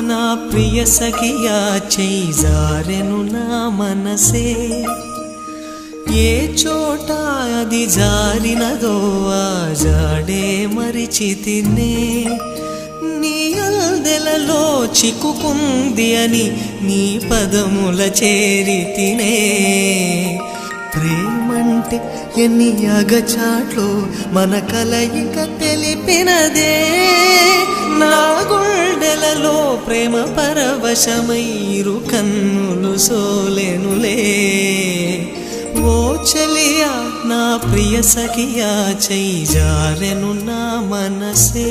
నా ప్రియ సఖియా చేయిజారెను నా మనసే. ఏ చోట అది జారినదో ఆ జాడే మరిచితినే నీ అల్దెలలో చిక్కుకుంది అని నీ పదముల చేరి తినే. ప్రేమంటే ఎన్ని అగచాట్లు మన కలయిక తెలిపినదే. గుండెలలో ప్రేమ పరవశమైరు కన్నులు సోలెనులే. ఓ చెలియా నా ప్రియ సఖియా చై జారెను నా మనసే.